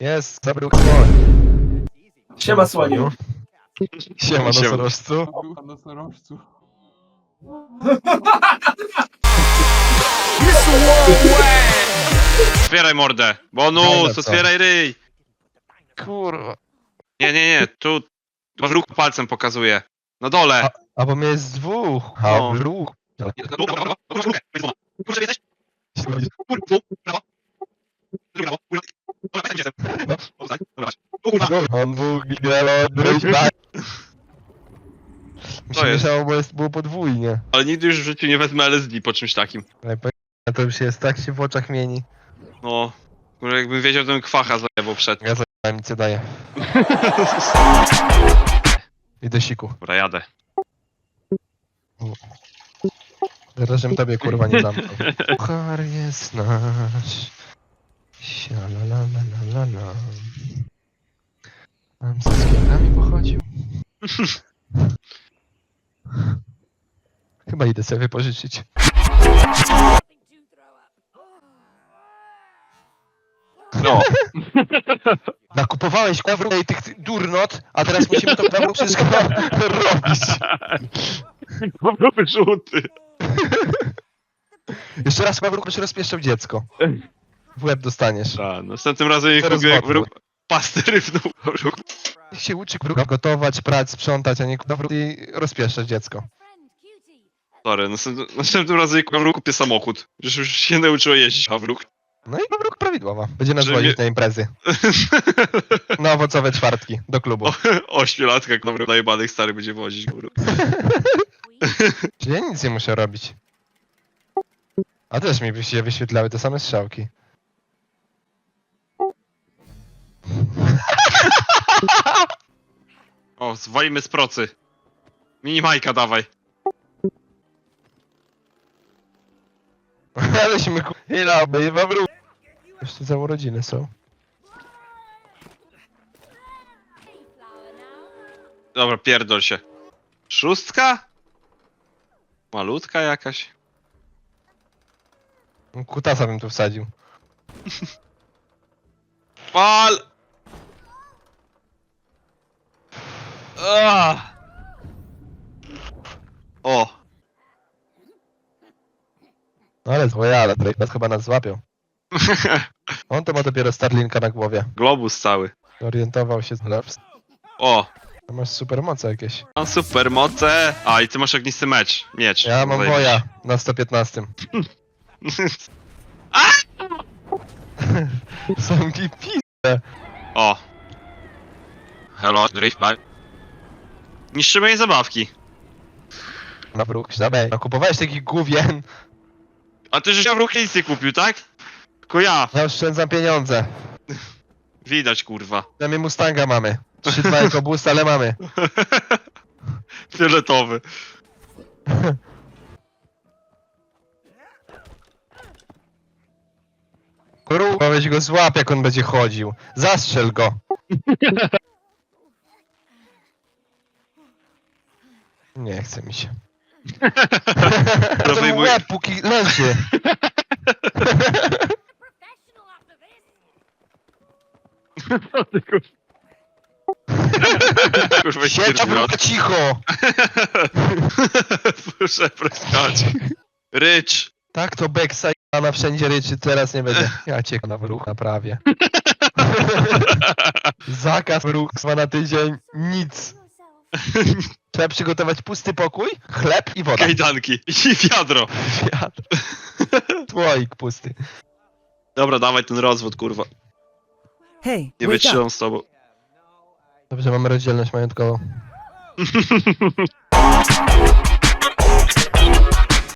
Jest, zabrał słoń. Siema słoniu. Siema, Siema. nosorożcu. Nosorożcu. Otwieraj mordę. Dobra, Bonus, co? otwieraj ryj. Kurwa. Nie, nie, nie, tu... Bo wróg palcem pokazuje. Na dole. A, a bo mnie jest dwóch. A No. wróg. On był gigalodryś. Mi To się jest. mieszało, bo jest, było podwójnie. Ale nigdy już w życiu nie wezmę LSD po czymś takim. Ale powiem, to już jest, tak się w oczach mieni. No. Może jakbym wiedział, to bym kwacha zajebał przed. Ja za nic nie daję. I do siku. Dobra, jadę. Zaraz żebym tobie kurwa nie zamknął. Puchar jest nasz. Sialalalala. Mam ze skierkami pochodził. Chyba idę sobie wypożyczyć. No. Nakupowałeś kawru i tych durnot, a teraz musimy to kawru wszystko robić. Mam wyrzuty. Jeszcze raz kawru byś rozpieszczał dziecko. W łeb dostaniesz. A, następnym razem jak Teraz jak wodór. Pastę rybną. Niech się uczy kawru gotować, prać, sprzątać, a nie i rozpieszczać dziecko. Sorry, następnym, następnym razem jak wróg kupię samochód. Już już się nauczyło jeździć, a wróg. No i kawruk prawidłowa. Będzie nas Że wozić nie- na imprezy. Na owocowe czwartki, do klubu. Ośmiolatka wróg najebanych stary będzie wozić wróg. Czyli ja nic nie muszę robić. A też mi by się wyświetlały te same strzałki. O, zwalimy z procy. Mini Majka dawaj. Aleśmy. Ile oby, wróg. Jeszcze za urodziny są. Dobra, pierdol się. Szóstka? Malutka jakaś. Kutasa bym tu wsadził. Pal! Ah! O! No ale złoja, ale teraz chyba nas złapią. On to ma dopiero Starlinka na głowie. Globus cały. Orientował się z O! To masz supermoce jakieś. Mam super moce! A, i ty masz ognisty mecz. Miecz. Ja mam Zajebiście. woja na 115. Zamki pi... o! Hello, drift by. Niszczymy jej zabawki. Na wróg, dawaj. No kupowałeś takich główien. A ty żeś wróg nic nie kupił, tak? Tylko ja. Ja oszczędzam pieniądze. Widać, kurwa. Przynajmniej Mustanga mamy. 3-2 jako boost, ale mamy. Fioletowy. Kurwa, weź go złap, jak on będzie chodził. Zastrzel go. Nie chce mi się. To mu wyjmuj- łeb, póki leży. Kurwa, Siedź, wróg, cicho. Muszę preskać. Rycz. Tak to Beksa na wszędzie ryczy, teraz nie będzie. Ja cię na wróg naprawię. Zakaz wróg na tydzień, nic. Trzeba przygotować pusty pokój, chleb i woda. Kajdanki. I wiadro. Wiatr. Pusty. Dobra, dawaj ten rozwód, kurwa. Hey, Nie wake up. wytrzymam z tobą. Dobrze, mamy rozdzielność majątkową.